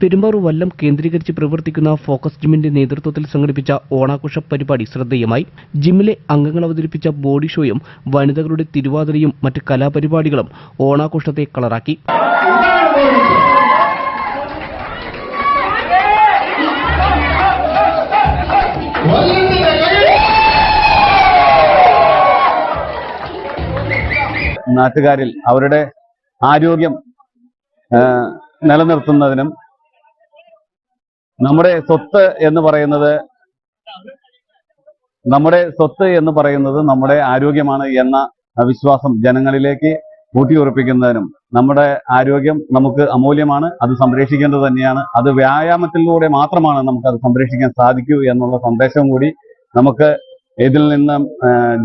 പെരുമ്പാറൂർ വല്ലം കേന്ദ്രീകരിച്ച് പ്രവർത്തിക്കുന്ന ഫോക്കസ് ജിമ്മിന്റെ നേതൃത്വത്തിൽ സംഘടിപ്പിച്ച ഓണാഘോഷ പരിപാടി ശ്രദ്ധേയമായി. ജിമ്മിലെ അംഗങ്ങൾ അവതരിപ്പിച്ച ബോഡി ഷോയും വനിതകളുടെ തിരുവാതിരയും മറ്റ് കലാപരിപാടികളും ഓണാഘോഷത്തെ കളറാക്കി. നാട്ടുകാരിൽ അവരുടെ ആരോഗ്യം നിലനിർത്തുന്നതിനും നമ്മുടെ സ്വത്ത് എന്ന് പറയുന്നത് നമ്മുടെ സ്വത്ത് എന്ന് പറയുന്നത് നമ്മുടെ ആരോഗ്യമാണ് എന്ന വിശ്വാസം ജനങ്ങളിലേക്ക് ഊട്ടിയുറപ്പിക്കുന്നതിനും നമ്മുടെ ആരോഗ്യം നമുക്ക് അമൂല്യമാണ് അത് സംരക്ഷിക്കേണ്ടത് തന്നെയാണ്. അത് വ്യായാമത്തിലൂടെ മാത്രമാണ് നമുക്ക് അത് സംരക്ഷിക്കാൻ സാധിക്കൂ എന്നുള്ള സന്ദേശം കൂടി നമുക്ക് ഇതിൽ നിന്ന്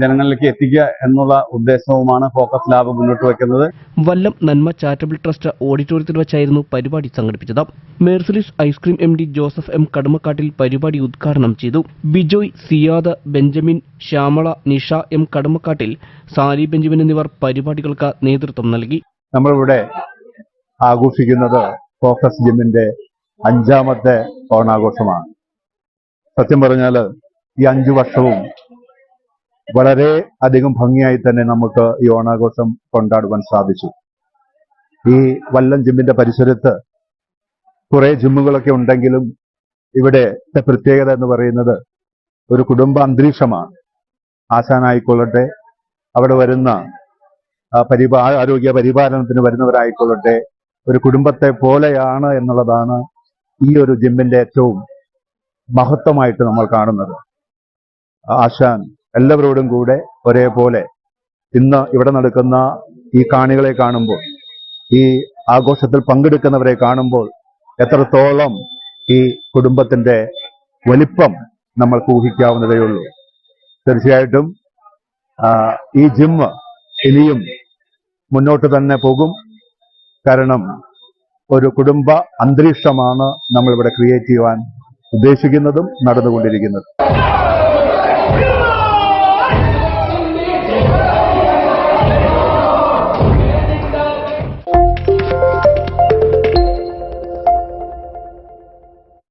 ജനങ്ങളിലേക്ക് എത്തിക്കുക എന്നുള്ള ഉദ്ദേശവുമാണ് ഫോക്കസ് ലാബ് മുന്നോട്ട് വയ്ക്കുന്നത് വല്ലം നന്മ ചാരിറ്റബിൾ ട്രസ്റ്റ് ഓഡിറ്റോറിയത്തിൽ വെച്ചായിരുന്നു പരിപാടി സംഘടിപ്പിച്ചത്. മേഴ്സലിസ് ice cream M D Joseph M Kadamakkattil പരിപാടി ഉദ്ഘാടനം ചെയ്തു. Bijoy Siyad Benjamin Shyamala Nisha M Kadamakkattil Sali Benjamin എന്നിവർ പരിപാടികൾക്ക് നേതൃത്വം നൽകി. നമ്മളിവിടെ ആഘോഷിക്കുന്നത് ഫോക്കസ് ജിമ്മിന്റെ അഞ്ചാമത്തെ ഓണാഘോഷമാണ്. സത്യം പറഞ്ഞാൽ ഈ അഞ്ചു വർഷവും വളരെ അധികം ഭംഗിയായി തന്നെ നമുക്ക് ഈ ഓണാഘോഷം കൊണ്ടാടുവാൻ സാധിച്ചു. ഈ വല്ലം ജിമ്മിന്റെ പരിസരത്ത് കുറെ ജിമ്മുകളൊക്കെ ഉണ്ടെങ്കിലും ഇവിടെ പ്രത്യേകത എന്ന് പറയുന്നത് ഒരു കുടുംബ അന്തരീക്ഷമാണ്. ആശാനായിക്കൊള്ളട്ടെ അവിടെ വരുന്ന പരിപാ ആരോഗ്യ പരിപാലനത്തിന് വരുന്നവരായിക്കൊള്ളട്ടെ ഒരു കുടുംബത്തെ പോലെയാണ് എന്നുള്ളതാണ് ഈ ഒരു ജിമ്മിന്റെ ഏറ്റവും മഹത്വമായിട്ട് നമ്മൾ കാണുന്നത്. ആശാൻ എല്ലാവരോടും കൂടെ ഒരേപോലെ ഇന്ന് ഇവിടെ നടക്കുന്ന ഈ കാണികളെ കാണുമ്പോൾ ഈ ആഘോഷത്തിൽ പങ്കെടുക്കുന്നവരെ കാണുമ്പോൾ എത്രത്തോളം ഈ കുടുംബത്തിന്റെ വലിപ്പം നമ്മൾക്ക് ഊഹിക്കാവുന്നതേ ഉള്ളൂ. തീർച്ചയായിട്ടും ഈ ജിമ്മ് ഇനിയും മുന്നോട്ട് തന്നെ പോകും. കാരണം ഒരു കുടുംബ അന്തരീക്ഷമാണ് നമ്മളിവിടെ ക്രിയേറ്റ് ചെയ്യുവാൻ ഉദ്ദേശിക്കുന്നതും നടന്നുകൊണ്ടിരിക്കുന്നതും.